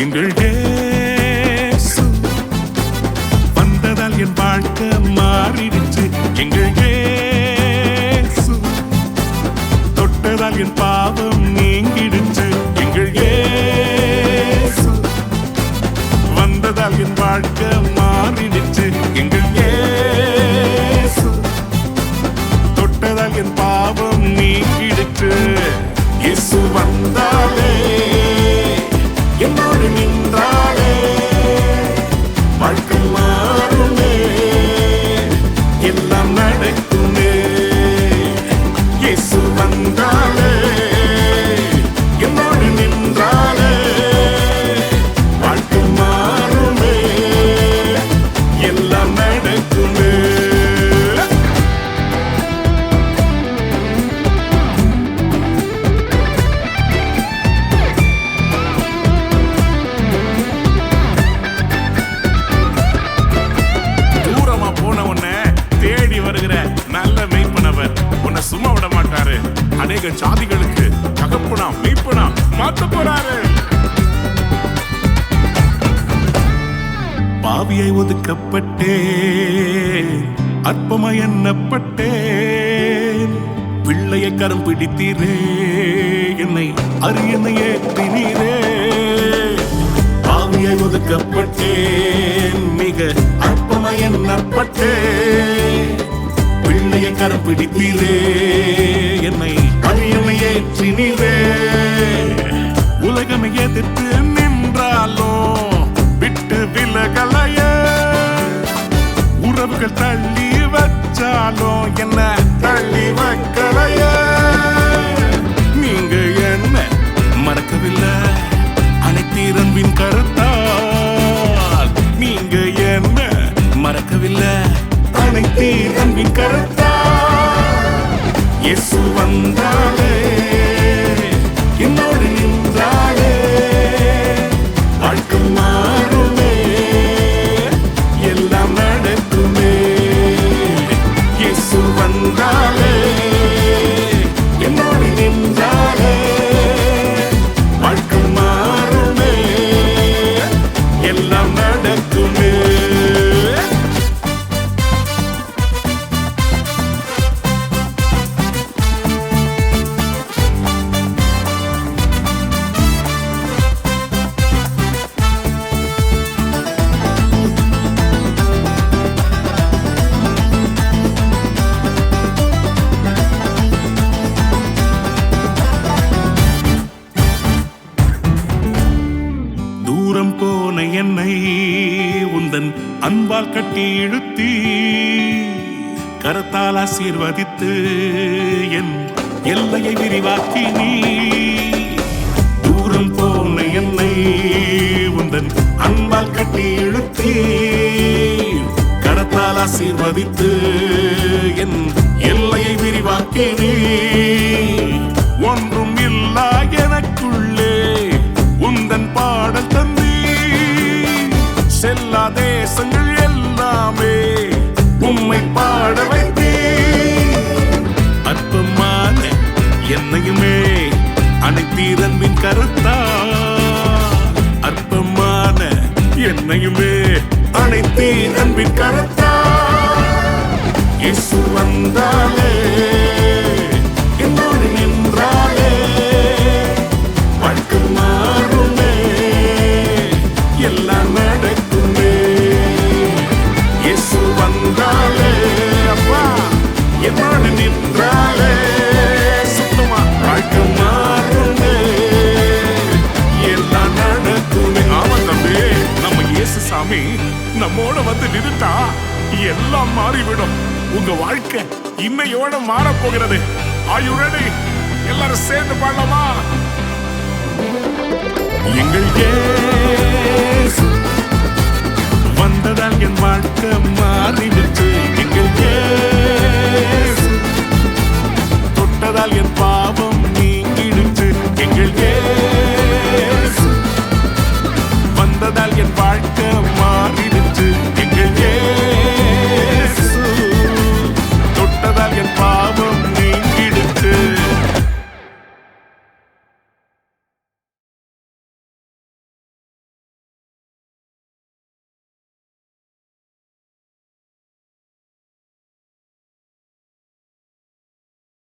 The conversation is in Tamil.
எங்கள் வாழ்க்கை அநேக ஜாதிகளுக்கு தகப்பனா மெய்ப்பனா மாத்த போறாரு. பாவியை ஒதுக்கப்பட்டேன் அற்பமா எண்ணப்பட்டேன். பிள்ளைய கரம் பிடித்தீரே என்னை அரியணை ஏற்றினீரே பாவியை ஒதுக்கப்பட்டேன் மிக அற்பமா எண்ணப்பட்டேன். பிள்ளைய கரம் பிடித்தீரே உறவுகள் தள்ளி வச்சாலும் என்ன? தள்ளி வைக்கலைய. நீங்க என்ன மறக்கவில்லை? அனைத்தீரன்பின் கருத்தால் இயேசு அன்பால் கட்டி இழுத்தி கரத்தால் ஆசீர்வதித்து என் எல்லையை விரிவாக்கி நீ தூரம் போன என்னை உந்தன் அன்பால் கட்டி இழுத்தி கரத்தால் ஆசீர்வதித்து என் எல்லையை விரிவாக்கி நீ செல்லா தேசங்கள் எல்லாமே உம்மை பாட வைத்தே அற்பமான என்னையுமே அனைத்தீரன்பின் கருத்தா. அற்பமான என்னையுமே அனைத்தீரன்பின் கருத்தா. இயேசு வந்தாலே சாமி நம்மோட வந்து நின்றுட்டா எல்லாம் மாறிவிடும். உங்க வாழ்க்கை இன்னையோட மாற போகிறது Are எல்லாரும் சேர்ந்து பாடலாமா? எங்கள் வந்ததால் என் வாழ்க்கை மாறிவிட்டு